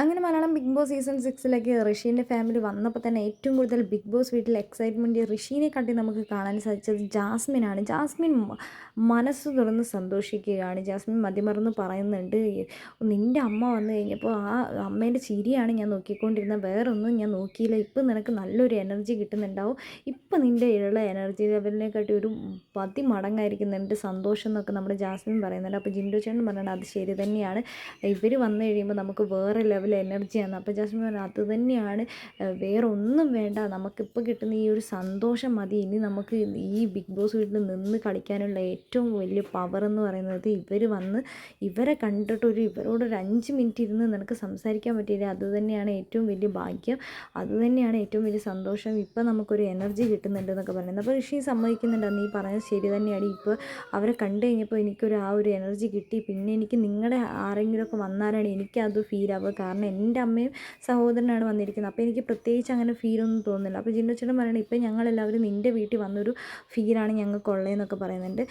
അങ്ങനെ Malayalam big boss season സിക്സിലേക്ക് ഋഷീന്റെ ഫാമിലി വന്നപ്പോൾ തന്നെ ഏറ്റവും കൂടുതൽ ബിഗ് ബോസ് വീട്ടിൽ എക്സൈറ്റ്മെന്റ് ഋഷീനെ കണ്ടി നമുക്ക് കാണാൻ സാധിച്ചത് ജാസ്മിനാണ് ജാസ്മിൻ മനസ്സ് തുറന്ന് സന്തോഷിക്കുകയാണ്. ജാസ്മിൻ മതിമറന്ന് പറയുന്നുണ്ട് നിന്റെ അമ്മ വന്നു കഴിഞ്ഞപ്പോൾ ആ അമ്മേന്റെ ചിരിയാണ് ഞാൻ നോക്കിക്കൊണ്ടിരുന്നത്. വേറൊന്നും ഞാൻ നോക്കിയില്ല. ഇപ്പം നിനക്ക് നല്ലൊരു എനർജി കിട്ടുന്നുണ്ടാവും. ഇപ്പം നിന്റെ ഉള്ള എനർജി ലെവലിനെക്കാട്ടി ഒരു പതി മടങ്ങായിരിക്കും നിന്റെ സന്തോഷം എന്നൊക്കെ നമ്മുടെ ജാസ്മിൻ പറയുന്നുണ്ട്. അപ്പോൾ ജിൻഡോ ചേട്ടൻ പറയുന്നത് അത് ശരി തന്നെയാണ്. ഇവർ വന്നു കഴിയുമ്പോൾ നമുക്ക് വേറെ ലെവൽ എനർജിയാണ് അപ്പോൾ ജാസ്മിൻ പറഞ്ഞു അത് തന്നെയാണ്. വേറെ ഒന്നും വേണ്ട. നമുക്കിപ്പോൾ കിട്ടുന്ന ഈ ഒരു സന്തോഷം മതി. ഇനി നമുക്ക് ഈ ബിഗ് ബോസ് വീട്ടിൽ നിന്ന് കളിക്കാനുള്ള ഏറ്റവും വലിയ പവർ എന്ന് പറയുന്നത് ഇവർ വന്ന് ഇവരെ കണ്ടിട്ട് ഒരു ഇവരോട് ഒരു അഞ്ച് മിനിറ്റ് ഇരുന്ന് നിനക്ക് സംസാരിക്കാൻ പറ്റിയില്ല. അത് തന്നെയാണ് ഏറ്റവും വലിയ ഭാഗ്യം. അതുതന്നെയാണ് ഏറ്റവും വലിയ സന്തോഷം. ഇപ്പം നമുക്കൊരു എനർജി കിട്ടുന്നുണ്ട് എന്നൊക്കെ പറയുന്നത്. അപ്പോൾ ഋഷി സമ്മതിക്കുന്നുണ്ട്. നീ പറഞ്ഞത് ശരി തന്നെയാണ്. ഇപ്പോൾ അവരെ കണ്ടു കഴിഞ്ഞപ്പോൾ എനിക്കൊരു ആ ഒരു എനർജി കിട്ടി. പിന്നെ എനിക്ക് നിങ്ങളുടെ ആരെങ്കിലുമൊക്കെ വന്നാലാണ് എനിക്കത് ഫീൽ ആവുക. കാരണം എന്റെ അമ്മയും സഹോദരനാണ് വന്നിരിക്കുന്നത്. അപ്പോൾ എനിക്ക് പ്രത്യേകിച്ച് അങ്ങനെ ഫീൽ ഒന്നും തോന്നുന്നില്ല. അപ്പോൾ ജിന്നച്ചേട്ടൻ പറയണം ഇപ്പം ഞങ്ങളെല്ലാവരും നിന്റെ വീട്ടിൽ വന്നൊരു ഫീലാണ് ഞങ്ങൾക്ക് ഉള്ളതെന്നൊക്കെ പറയുന്നുണ്ട്.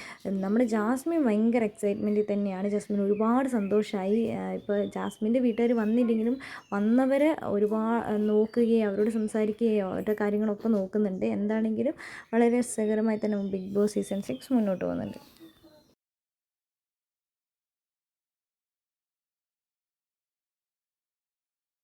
നമ്മുടെ ജാസ്മിൻ ഭയങ്കര എക്സൈറ്റ്മെന്റിൽ തന്നെയാണ്. ജാസ്മിൻ ഒരുപാട് സന്തോഷമായി ഇപ്പോൾ ജാസ്മിന്റെ വീട്ടുകാർ വന്നില്ലെങ്കിലും വന്നവരെ ഒരുപാട് നോക്കുകയോ അവരോട് സംസാരിക്കുകയോ അവരുടെ കാര്യങ്ങളൊക്കെ നോക്കുന്നുണ്ട്. എന്താണെങ്കിലും വളരെ രസകരമായി തന്നെ ബിഗ് ബോസ് സീസൺ സിക്സ് മുന്നോട്ട് പോകുന്നുണ്ട്.